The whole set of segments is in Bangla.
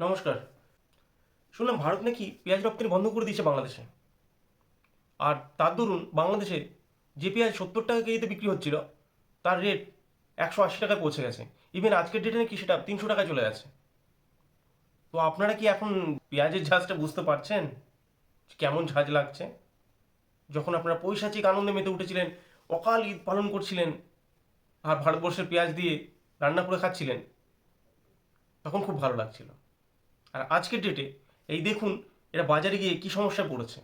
নমস্কার। শুনলাম ভারত নাকি পেঁয়াজ রপ্তানি বন্ধ করে দিয়েছে বাংলাদেশে। আর তার দরুন বাংলাদেশে যে পেঁয়াজ সত্তর টাকা কেজিতে বিক্রি হচ্ছিল, তার রেট একশো আশি টাকায় পৌঁছে গেছে। ইভেন আজকের ডেটে নাকি সেটা তিনশো টাকায় চলে গেছে। তো আপনারা কি এখন পেঁয়াজের ঝাঁজটা বুঝতে পারছেন? কেমন ঝাঁজ লাগছে? যখন আপনারা পৈশাচিক আনন্দে মেতে উঠেছিলেন, অকাল ঈদ পালন করছিলেন, আর ভারতবর্ষের পেঁয়াজ দিয়ে রান্না করে খাচ্ছিলেন, তখন খুব ভালো লাগছিল। আর আজকের ডেটে এই দেখুন এরা বাজারে গিয়ে কি সমস্যায় পড়েছে।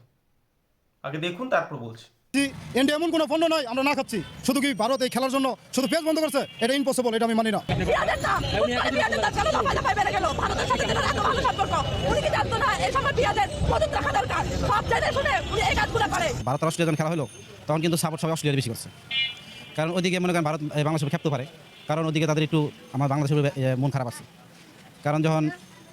আগে দেখুন তারপর বলছি। ইন্ডিয়া এমন কোনো পণ্য নয় আমরা না খাচ্ছি। শুধু কি ভারত এই খেলার জন্য শুধু পেজ বন্ধ করছে? এটা ইম্পসিবল এটা আমি মানি না। ভারত অস্ট্রেলিয়া যখন খেলা হলো তখন কিন্তু সাপোর্ট সবাই অস্ট্রেলিয়া বেশি করছে। কারণ ওদিকে মনে করেন ভারত এই বাংলাদেশ খেপতে পারে। কারণ ওদিকে তাদের একটু আমার বাংলাদেশের মন খারাপ আছে। কারণ যখন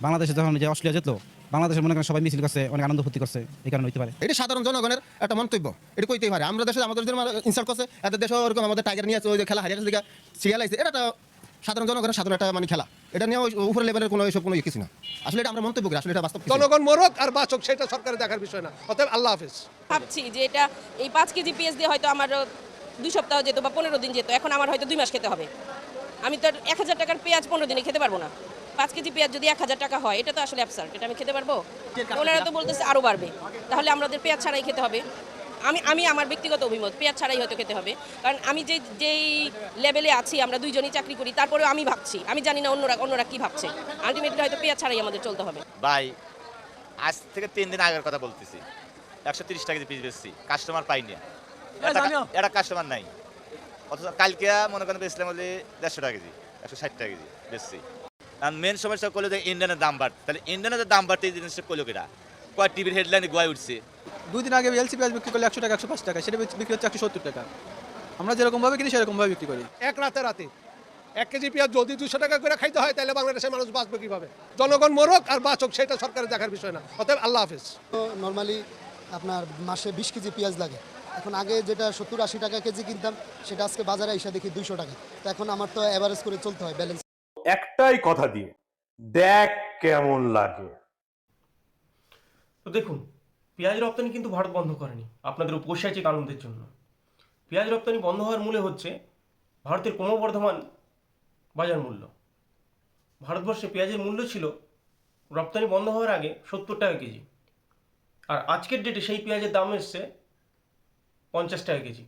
বাংলাদেশে যখন যে অস্ট্রেলিয়া জিতলো বাংলাদেশের মনে করেন সবাই মিছিল করছে অনেক আনন্দ ফুর্তি করছে এই কারণে হইতে পারে। এটি সাধারণ জনগণের একটা মন্তব্য এটা কইতেই পারে। আমরা দেশে আমাদের ইনসাল্ট করছে এদের দেশে ওরকম আমাদের টাইগার নিয়ে আছে ওই যে খেলা হারিয়ে দিকে সিরিয়াল আছে এটা একটা সাধারণ জনগণের সাধারণ একটা মানে খেলা। এটা নিয়ে উপরে লেভেলের কোনো এইসব কোনো কিছু না। আসলে এটা আমরা মন্তব্য করি আসলে এটা বাস্তব জনগণ মরক আর বাঁচক সেটা সরকারের দেখার বিষয় না। অতএব আল্লাহ হাফেজ। ভাবছি যে এটা এই পাঁচ কেজি পেঁয়াজ দিয়ে হয়তো আমার দুই সপ্তাহ যেত বা পনেরো দিন যেত এখন আমার হয়তো দুই মাস খেতে হবে। আমি তো এক হাজার টাকার পেঁয়াজ পনেরো দিনে খেতে পারব না। পাঁচ কেজি পেঁয়াজ যদি এক হাজার টাকা হয় এটা তো আসলে অ্যাবসার্ট এটা আমি খেতে পারব? ওনারা তো বলতেছে আরও বাড়বে। তাহলে আমাদের পেঁয়াজ ছাড়াই খেতে হবে। আমি আমি আমার ব্যক্তিগত অভিমত পেঁয়াজ ছাড়াই হয়তো খেতে হবে। কারণ আমি যে যেই লেভেলে আছি আমরা দুইজনই চাকরি করি তারপরেও আমি ভাবছি। আমি জানি না অন্যরা অন্যরা কি ভাবছে। আলটিমেটলি হয়তো পেঁয়াজ ছাড়াই আমাদের চলতে হবে। ভাই আজ থেকে তিন দিন আগের কথা বলতেছি। একশো তিরিশ টাকা পিস বেচছি। কাস্টমার পাইনি। একটা কাস্টমার নাই। অথচ কালকে মনে করেন বেচলাম বলে দেড়শো টাকা কেজি একশো ষাট টাকা কেজি বেচছি। আর মেন সমস্যা করল যে ইন্ডিয়ানের দাম বাড়তে তাহলে ইন্ডিয়ানের দাম বাড়তে এই জিনিসটা করল কিনা কয় টিভির হেডলাইনে গোয়ায় উঠছে। দুই দিন আগে এলসি পেঁয়াজ বিক্রি করলে একশো টাকা একশো পাঁচ টাকা সেটা বিক্রি- বিক্রি হচ্ছে একশো সত্তর টাকা। আমরা যেরকমভাবে কিনি সেরকমভাবে বিক্রি করি। এক রাতে রাতে। এক কেজি পেঁয়াজ যদি দুশো টাকা করে খাইতে হয় তাহলে বাংলাদেশের মানুষ বাঁচবে কীভাবে? জনগণ মরক আর বাঁচক সেটা সরকারের দেখার বিষয় না। অতএব আল্লাহ হাফেজ। নর্মালি আপনার মাসে বিশ কেজি পেঁয়াজ লাগে। এখন আগে যেটা সত্তর আশি টাকা কেজি কিনতাম সেটা আজকে বাজারে এসে দেখি দুইশো টাকা। তো এখন আমার তো অ্যাভারেজ করে চলতে হয় ব্যালেন্স একটাই কথা দিয়ে, দেখ কেমন লাগে। তো দেখুন, পেঁয়াজ রপ্তানি কিন্তু ভারত বন্ধ করেনি, আপনাদের পৈশাচিক আনন্দের জন্য। পেঁয়াজ রপ্তানি বন্ধ হওয়ার মূলে হচ্ছে ভারতের ক্রমবর্ধমান বাজার মূল্য। ভারতবর্ষে পেঁয়াজের মূল্য ছিল রপ্তানি বন্ধ হওয়ার আগে সত্তর টাকা কেজি। আর আজকের ডেটে সেই পেঁয়াজের দাম এসছে পঞ্চাশ টাকা কেজি।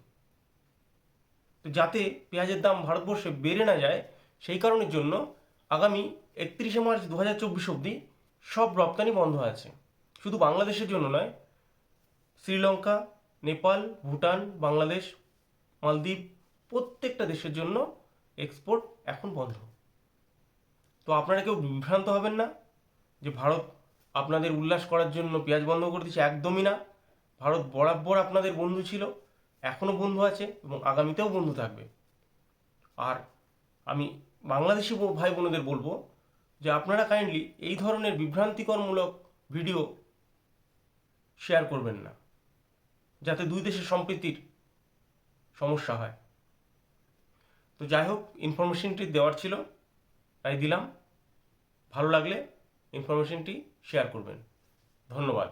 তো যাতে পেঁয়াজের দাম ভারতবর্ষে বেড়ে না যায় সেই কারণের জন্য আগামী একত্রিশে মার্চ দু হাজার চব্বিশ অবধি সব রপ্তানি বন্ধ আছে। শুধু বাংলাদেশের জন্য নয়, শ্রীলঙ্কা, নেপাল, ভুটান, বাংলাদেশ, মালদ্বীপ প্রত্যেকটা দেশের জন্য এক্সপোর্ট এখন বন্ধ। তো আপনারা কেউ বিভ্রান্ত হবেন না যে ভারত আপনাদের উল্লাস করার জন্য পেঁয়াজ বন্ধ করে দিচ্ছে একদমই না। ভারত বরাবর আপনাদের বন্ধু ছিল এখনও বন্ধু আছে এবং আগামীতেও বন্ধু থাকবে। আর আমি বাংলাদেশি ভাই বোনেদের বলব যে আপনারা কাইন্ডলি এই ধরনের বিভ্রান্তিকরমূলক ভিডিও শেয়ার করবেন না, যাতে দুই দেশের সম্প্রীতির সমস্যা হয়। তো যাই হোক ইনফরমেশনটি দেওয়ার ছিল, তাই দিলাম। ভালো লাগলে ইনফরমেশনটি শেয়ার করবেন। ধন্যবাদ।